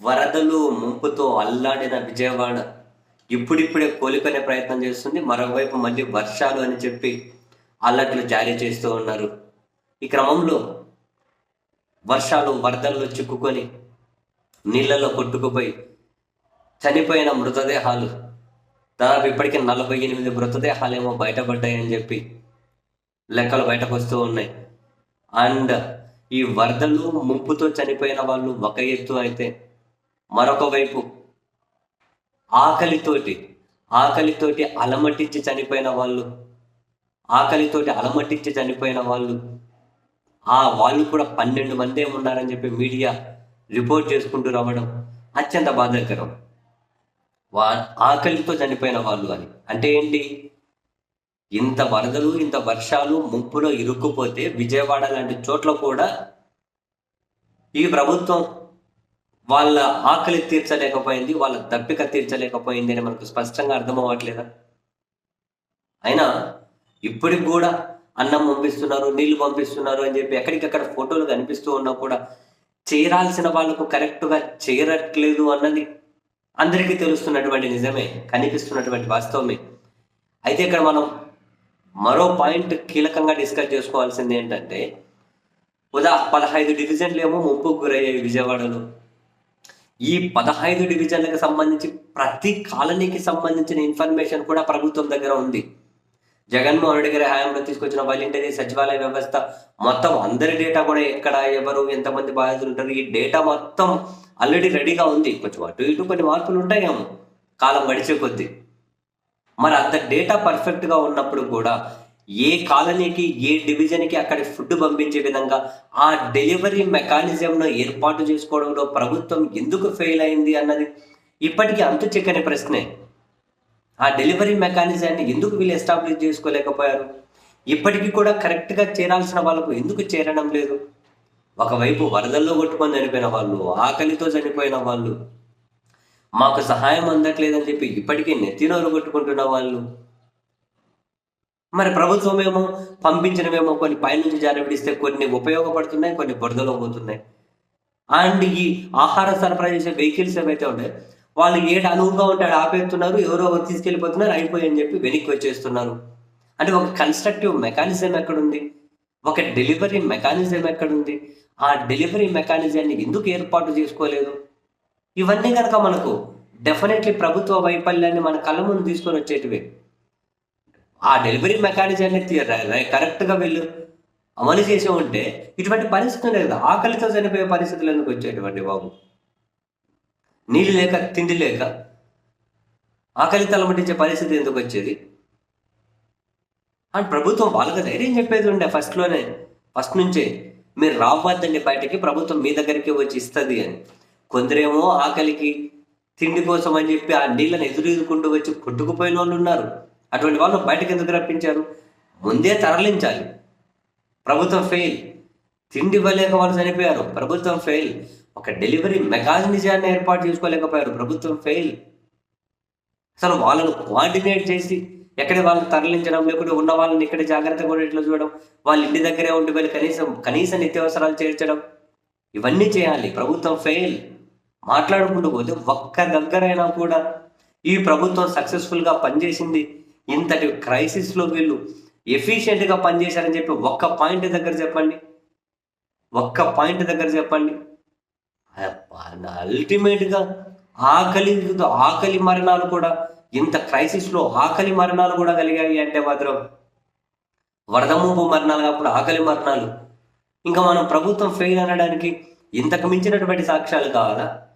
వరదలు ముంపుతో అల్లాడిన విజయవాడ ఇప్పుడిప్పుడే కోలుకునే ప్రయత్నం చేస్తుంది. మరోవైపు మళ్ళీ వర్షాలు అని చెప్పి అలర్ట్లు జారీ చేస్తూ ఉన్నారు. ఈ క్రమంలో వర్షాలు వరదల్లో చిక్కుకొని నీళ్ళలో కొట్టుకుపోయి చనిపోయిన మృతదేహాలు దాదాపు ఇప్పటికీ నలభై ఎనిమిది మృతదేహాలేమో బయటపడ్డాయని చెప్పి లెక్కలు బయటకు వస్తూ ఉన్నాయి. అండ్ ఈ వరదలు ముంపుతో చనిపోయిన వాళ్ళు ఒక ఎత్తు అయితే మరొక వైపు. ఆకలితోటి ఆకలితోటి అలమటించి చనిపోయిన వాళ్ళు ఆకలితోటి అలమటించి చనిపోయిన వాళ్ళు ఆ వాళ్ళు కూడా పన్నెండు మందే ఉన్నారని చెప్పి మీడియా రిపోర్ట్ చేసుకుంటూ రావడం అత్యంత బాధాకరం. వా ఆకలితో చనిపోయిన వాళ్ళు అని. అంటే ఏంటి? ఇంత వరదలు ఇంత వర్షాలు ముంపులో ఇరుక్కుపోతే విజయవాడ లాంటి చోట్ల కూడా ఈ ప్రభుత్వం వాళ్ళ ఆకలి తీర్చలేకపోయింది వాళ్ళ దప్పిక తీర్చలేకపోయింది అని మనకు స్పష్టంగా అర్థం అవ్వట్లేదా అయినా ఇప్పటికి కూడా అన్నం పంపిస్తున్నారు నీళ్ళు పంపిస్తున్నారు అని చెప్పి ఎక్కడికక్కడ ఫోటోలు కనిపిస్తూ ఉన్నా కూడా చేరాల్సిన వాళ్ళకు కరెక్ట్గా చేరట్లేదు అన్నది అందరికీ తెలుస్తున్నటువంటి నిజమే కనిపిస్తున్నటువంటి వాస్తవమే. అయితే ఇక్కడ మనం మరో పాయింట్ కీలకంగా డిస్కస్ చేసుకోవాల్సింది ఏంటంటే ఉదా పదహైదు డివిజన్లు ఏమో ముంపుకు గురయ్యాయి విజయవాడలో. ఈ పదహైదు డివిజన్లకు సంబంధించి ప్రతి కాలనీకి సంబంధించిన ఇన్ఫర్మేషన్ కూడా ప్రభుత్వం దగ్గర ఉంది. జగన్మోహన్ రెడ్డి గారి హయాంలో తీసుకొచ్చిన వాలంటీరీ సచివాలయ వ్యవస్థ మొత్తం అందరి డేటా కూడా ఎక్కడ ఎవరు ఎంతమంది బాధితులు ఉంటారు ఈ డేటా మొత్తం ఆల్రెడీ రెడీగా ఉంది. కొంచెం అటు ఇటు కొన్ని మార్పులు ఉంటాయేమో. కాలం గడిచే కొద్దీ. మరి అంత డేటా పర్ఫెక్ట్గా ఉన్నప్పుడు కూడా ఏ కాలనీకి ఏ డివిజన్కి అక్కడ ఫుడ్ పంపించే విధంగా ఆ డెలివరీ మెకానిజంను ఏర్పాటు చేసుకోవడంలో ప్రభుత్వం ఎందుకు ఫెయిల్ అయింది అన్నది ఇప్పటికీ అంతు చిక్కని ప్రశ్నే. ఆ డెలివరీ మెకానిజాన్ని ఎందుకు వీళ్ళు ఎస్టాబ్లిష్ చేసుకోలేకపోయారు? ఇప్పటికీ కూడా కరెక్ట్గా చేరాల్సిన వాళ్ళకు ఎందుకు చేరడం లేదు? ఒకవైపు వరదల్లో కొట్టుకొని చనిపోయిన వాళ్ళు ఆకలితో చనిపోయిన వాళ్ళు మాకు సహాయం అందట్లేదని చెప్పి ఇప్పటికీ నెత్తినోరు కొట్టుకుంటున్న వాళ్ళు మరి ప్రభుత్వం ఏమో పంపించినవేమో కొన్ని పైనుంచి జారబడిస్తే కొన్ని ఉపయోగపడుతున్నాయి కొన్ని బురదలో పోతున్నాయి. అండ్ ఈ ఆహార సరఫరా చేసే వెహికల్స్ ఏవైతే ఉంటాయి వాళ్ళు ఏడు అనువుగా ఉంటాడు ఆపేస్తున్నారు ఎవరో ఒకరు తీసుకెళ్ళిపోతున్నారు అయిపోయి అని చెప్పి వెనక్కి వచ్చేస్తున్నారు. అంటే ఒక కన్స్ట్రక్టివ్ మెకానిజం ఎక్కడుంది? ఒక డెలివరీ మెకానిజం ఎక్కడుంది? ఆ డెలివరీ మెకానిజాన్ని ఎందుకు ఏర్పాటు చేసుకోలేదు? ఇవన్నీ కనుక మనకు డెఫినెట్లీ ప్రభుత్వ వైఫల్యాన్ని మన కళ్ళ ముందు తీసుకొని వచ్చేటివే. ఆ డెలివరీ మెకానిజాన్ని కరెక్ట్గా వీళ్ళు. అమలు చేసి ఉంటే ఇటువంటి పరిస్థితులు లేదు ఆకలితో చనిపోయే పరిస్థితులు ఎందుకు వచ్చేటువంటి బాబు? నీళ్ళు లేక తిండి లేక ఆకలి తలమటించే పరిస్థితి ఎందుకు వచ్చేది? అండ్ ప్రభుత్వం వాళ్ళకి ధైర్యం చెప్పేది ఉండే ఫస్ట్లోనే ఫస్ట్ నుంచే మీరు రావద్దండి బయటకి ప్రభుత్వం మీ దగ్గరికి వచ్చి ఇస్తుంది అని. కొందరేమో ఆకలికి తిండి కోసం అని చెప్పి ఆ నీళ్ళని ఎదురుకుంటూ వచ్చి కొట్టుకుపోయిన వాళ్ళు ఉన్నారు. అటువంటి వాళ్ళు బయటకు ఎందుకు రప్పించారు? ముందే తరలించాలి. ప్రభుత్వం ఫెయిల్ తిండి ఇవ్వలేక వాళ్ళు చనిపోయారు. ప్రభుత్వం ఫెయిల్ ఒక డెలివరీ మెకానిజాన్ని ఏర్పాటు చేసుకోలేకపోయారు. ప్రభుత్వం ఫెయిల్ అసలు వాళ్ళను కోఆర్డినేట్ చేసి ఎక్కడ వాళ్ళని తరలించడం లేకుంటే ఉన్న వాళ్ళని ఇక్కడ జాగ్రత్తగా ఉండేట్లు చూడడం వాళ్ళ ఇంటి దగ్గరే ఉండి వెళ్ళి కనీసం కనీస నిత్యావసరాలు చేర్చడం ఇవన్నీ చేయాలి. ప్రభుత్వం ఫెయిల్ మాట్లాడుకుంటూ పోతే ఒక్క దగ్గరైనా కూడా ఈ ప్రభుత్వం సక్సెస్ఫుల్గా పనిచేసింది. ఇంతటి క్రైసిస్లో వీళ్ళు ఎఫిషియెంట్గా పనిచేశారని చెప్పి ఒక్క పాయింట్ దగ్గర చెప్పండి. ఒక్క పాయింట్ దగ్గర చెప్పండి. అల్టిమేట్గా ఆకలి ఆకలి మరణాలు కూడా ఇంత క్రైసిస్లో ఆకలి మరణాలు కూడా కలిగాయి అంటే మాత్రం వరద ముంపు మరణాలు కాకుండా ఆకలి మరణాలు. ఇంకా మనం ప్రభుత్వం ఫెయిల్ అనడానికి ఇంతకు మించినటువంటి సాక్ష్యాలు కావాలా?